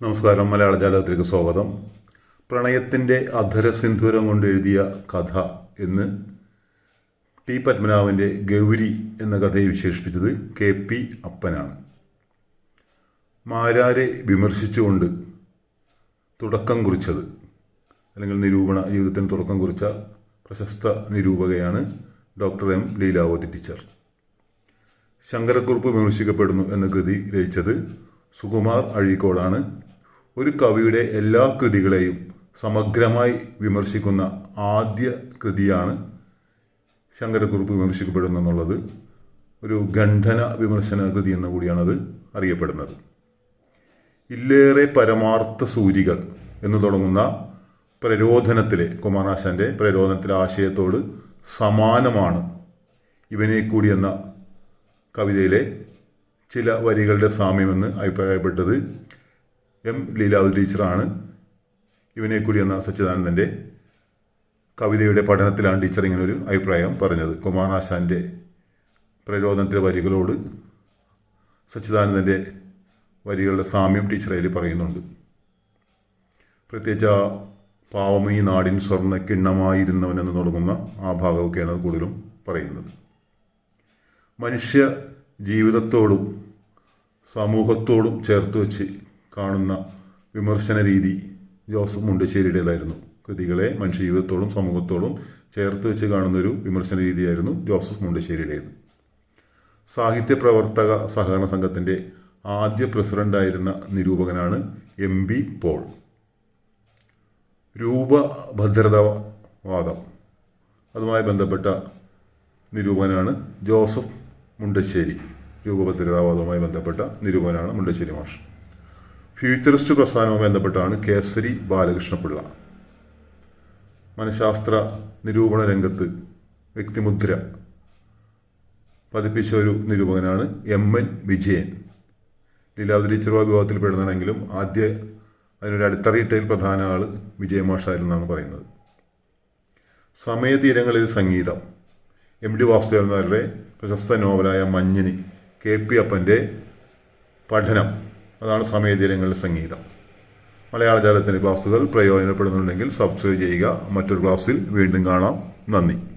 നമസ്കാരം മലയാള ജാലകത്തിലേക്ക് സ്വാഗതം പ്രണയത്തിന്റെ അധരസിന്ധൂരം കൊണ്ട് എഴുതിയ കഥ എന്ന് ടി പത്മനാഭന്റെ ഗൗരി എന്ന കഥയെ വിശേഷിപ്പിച്ചത് കെ പി അപ്പനാണ്. മാരാരെ വിമർശിച്ചുകൊണ്ട് തുടക്കം കുറിച്ചത് അല്ലെങ്കിൽ നിരൂപണ ജീവിതത്തിന് തുടക്കം കുറിച്ച പ്രശസ്ത നിരൂപകയാണ് doctor M Leelavathi teacher. Sankarakurup വിമർശിക്കപ്പെടുന്നു എന്ന കൃതി രചിച്ചത് സുകുമാർ അഴീക്കോടാണ്. ഒരു കവിയുടെ എല്ലാ കൃതികളെയും സമഗ്രമായി വിമർശിക്കുന്ന ആദ്യ കൃതിയാണ് ശങ്കരക്കുറുപ്പ് വിമർശിക്കപ്പെടുന്നു എന്നുള്ളത് ഒരു ഖണ്ഡന വിമർശന കൃതി എന്ന കൂടിയാണത് അറിയപ്പെടുന്നത്. ഇല്ലേറെ പരമാർത്ഥ സൂരികൾ എന്ന് തുടങ്ങുന്ന പ്രരോധനത്തിലെ കുമാരനാശാന്റെ പ്രരോധനത്തിലെ ആശയത്തോട് സമാനമാണ് ഇവനെ കൂടി എന്ന കവിതയിലെ ചില വരികളുടെ സാമ്യമെന്ന് അഭിപ്രായപ്പെട്ടത് എം ലീലാവതി ടീച്ചറാണ്. ഇവനെ കൂടി എന്ന സച്ചിദാനന്ദന്റെ കവിതയുടെ പഠനത്തിലാണ് ടീച്ചർ ഒരു അഭിപ്രായം പറഞ്ഞത്. കുമാരനാശാന്റെ പ്രചോദനത്തിലെ വരികളോട് സച്ചിദാനന്ദന്റെ വരികളുടെ സാമ്യം ടീച്ചർ അതിൽ പറയുന്നുണ്ട്. പ്രത്യേകിച്ച് ആ പാവം ഈ നാടിൻ സ്വർണ കിണ്ണമായിരുന്നവൻ എന്ന് തുടങ്ങുന്ന ആ ഭാഗമൊക്കെയാണ് കൂടുതലും പറയുന്നത്. മനുഷ്യ ജീവിതത്തോടും സമൂഹത്തോടും ചേർത്ത് വെച്ച് കാണുന്ന വിമർശന രീതി ജോസഫ് മുണ്ടശ്ശേരിയുടേതായിരുന്നു. കൃതികളെ മനുഷ്യ ജീവിതത്തോടും സമൂഹത്തോടും ചേർത്ത് വെച്ച് കാണുന്ന ഒരു വിമർശന രീതിയായിരുന്നു ജോസഫ് മുണ്ടശ്ശേരിയുടേത്. സാഹിത്യ പ്രവർത്തക സഹകരണ സംഘത്തിന്റെ ആദ്യ പ്രസിഡന്റായിരുന്ന നിരൂപകനാണ് എം ബി പോൾ. രൂപഭദ്രതാവാദം. അതുമായി ബന്ധപ്പെട്ട നിരൂപകനാണ് ജോസഫ് മുണ്ടശ്ശേരി. രൂപഭദ്രതാവാദവുമായി ബന്ധപ്പെട്ട നിരൂപകനാണ് മുണ്ടശ്ശേരി മാഷ്. ഫ്യൂച്ചറിസ്റ്റ് പ്രസ്ഥാനവുമായി ബന്ധപ്പെട്ടാണ് കേസരി ബാലകൃഷ്ണപിള്ള. മനഃശാസ്ത്ര നിരൂപണ രംഗത്ത് വ്യക്തിമുദ്ര പതിപ്പിച്ച ഒരു നിരൂപകനാണ് എം എൻ വിജയൻ. ലീലാവതി ചെറുവ വിഭാഗത്തിൽ പെടുന്നതാണെങ്കിലും ആദ്യ അതിനൊരു അടിത്തറയിട്ടതിൽ പ്രധാന ആൾ വിജയമാഷായിരുന്നാണ് പറയുന്നത്. സമയതീരങ്ങളിൽ സംഗീതം. എം ഡി വാസുദേവൻ നായരുടെ പ്രശസ്ത നോവലായ മഞ്ഞിന് കെ പി അപ്പന്റെ പഠനം. അതാണ് സമയതീരങ്ങളിൽ സംഗീതം. മലയാള ജാലത്തിന്റെ ക്ലാസ്സുകൾ പ്രയോജനപ്പെടുന്നുണ്ടെങ്കിൽ സബ്സ്ക്രൈബ് ചെയ്യുക. മറ്റൊരു ക്ലാസ്സിൽ വീണ്ടും കാണാം. നന്ദി.